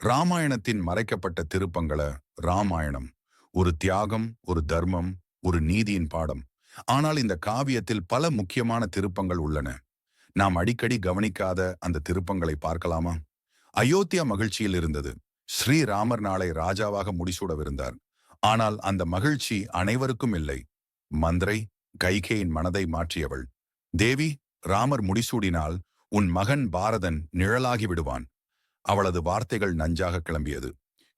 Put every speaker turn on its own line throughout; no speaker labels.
ராமாயணத்தின் மறைக்கப்பட்ட திருப்பங்கள ராமாயணம் ஒரு தியாகம் ஒரு தர்மம் ஒரு நீதியின் பாடம். ஆனால் இந்த காவியத்தில் பல முக்கியமான திருப்பங்கள் உள்ளன. நாம் அடிக்கடி கவனிக்காத அந்த திருப்பங்களை பார்க்கலாமா? அயோத்தியா மகிழ்ச்சியில் இருந்தது. ஸ்ரீராமர் நாளை ராஜாவாக முடிசூடவிருந்தார். ஆனால் அந்த மகிழ்ச்சி அனைவருக்கும் இல்லை. மந்திரை கைகேயின் மனதை மாற்றியவள். தேவி ராமர் முடிசூடினால் உன் மகன் பாரதன் நிழலாகி விடுவான். அவளது வார்த்தைகள் நஞ்சாக கிளம்பியது.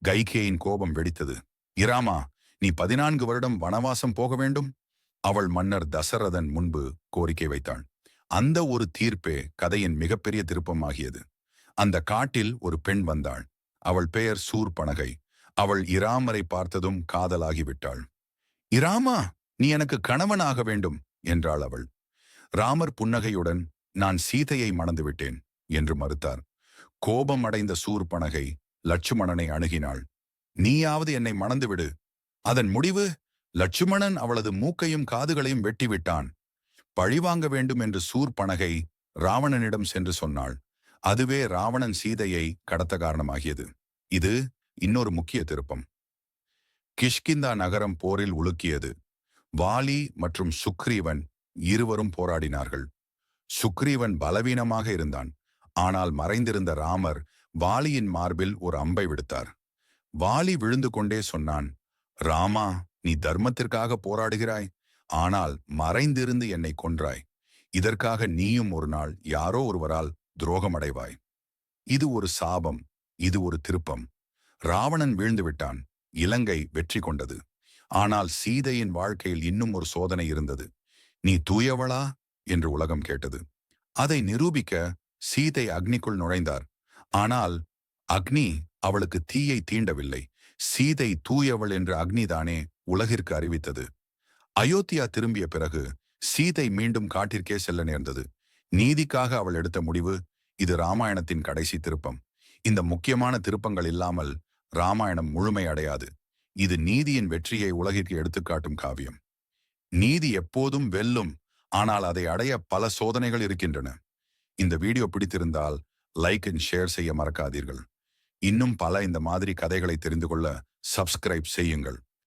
கைகேயின் கோபம் வெடித்தது. இராமா நீ பதினான்கு வருடம் வனவாசம் போக வேண்டும்? அவள் மன்னர் தசரதன் முன்பு கோரிக்கை வைத்தாள். அந்த ஒரு தீர்ப்பே கதையின் மிகப்பெரிய திருப்பமாகியது. அந்த காட்டில் ஒரு பெண் வந்தாள். அவள் பெயர் சூர்பனகை. அவள் இராமரை பார்த்ததும் காதலாகிவிட்டாள் இராமா நீ எனக்கு கணவனாக வேண்டும் என்றாள் அவள். ராமர் புன்னகையுடன் நான் சீதையை மணந்து விட்டேன் என்று மறுத்தார். கோபம் அடைந்த சூர்பனகை லட்சுமணனை அணுகினாள். நீயாவது என்னை மணந்துவிடு அதன் முடிவு லட்சுமணன் அவளது மூக்கையும் காதுகளையும் வெட்டிவிட்டான். பழிவாங்க வேண்டும் என்று சூர்பனகை ராவணனிடம் சென்று சொன்னாள். அதுவே ராவணன் சீதையை கடத்த காரணமாகியது. இது இன்னொரு முக்கிய திருப்பம். கிஷ்கிந்தா நகரம் போரில் உலுக்கியது. வாலி மற்றும் சுக்ரீவன் இருவரும் போராடினார்கள். சுக்ரீவன் பலவீனமாக இருந்தான். ஆனால் மறைந்திருந்த ராமர் வாலியின் மார்பில் ஒரு அம்பை விடுத்தார். வாலி விழுந்து கொண்டே சொன்னான் ராமா நீ தர்மத்திற்காக போராடுகிறாய். ஆனால் மறைந்திருந்து என்னை கொன்றாய். இதற்காக நீயும் ஒரு நாள் யாரோ ஒருவரால் துரோகமடைவாய். இது ஒரு சாபம் இது ஒரு திருப்பம். ராவணன் வீழ்ந்து விட்டான் இலங்கை வெற்றி கொண்டது. ஆனால் சீதையின் வாழ்க்கையில் இன்னும் ஒரு சோதனை இருந்தது. நீ தூயவளா? என்று உலகம் கேட்டது. அதை நிரூபிக்க சீதை அக்னிக்குள் நுழைந்தார். ஆனால் அக்னி அவளுக்கு தீயை தீண்டவில்லை. சீதை தூயவள் என்று அக்னிதானே உலகிற்கு அறிவித்தது. அயோத்தியா திரும்பிய பிறகு சீதை மீண்டும் காட்டிற்கே செல்ல நேர்ந்தது. நீதிக்காக அவள் எடுத்த முடிவு இது ராமாயணத்தின் கடைசி திருப்பம். இந்த முக்கியமான திருப்பங்கள் இல்லாமல் ராமாயணம் முழுமை அடையாது. இது நீதியின் வெற்றியை உலகிற்கு எடுத்துக்காட்டும் காவியம். நீதி எப்போதும் வெல்லும் ஆனால் அதை அடைய பல சோதனைகள் இருக்கின்றன. இந்த வீடியோ பிடித்திருந்தால் லைக் அண்ட் ஷேர் செய்ய மறக்காதீர்கள். இன்னும் பல இந்த மாதிரி கதைகளை தெரிந்து கொள்ள சப்ஸ்கிரைப் செய்யுங்கள்.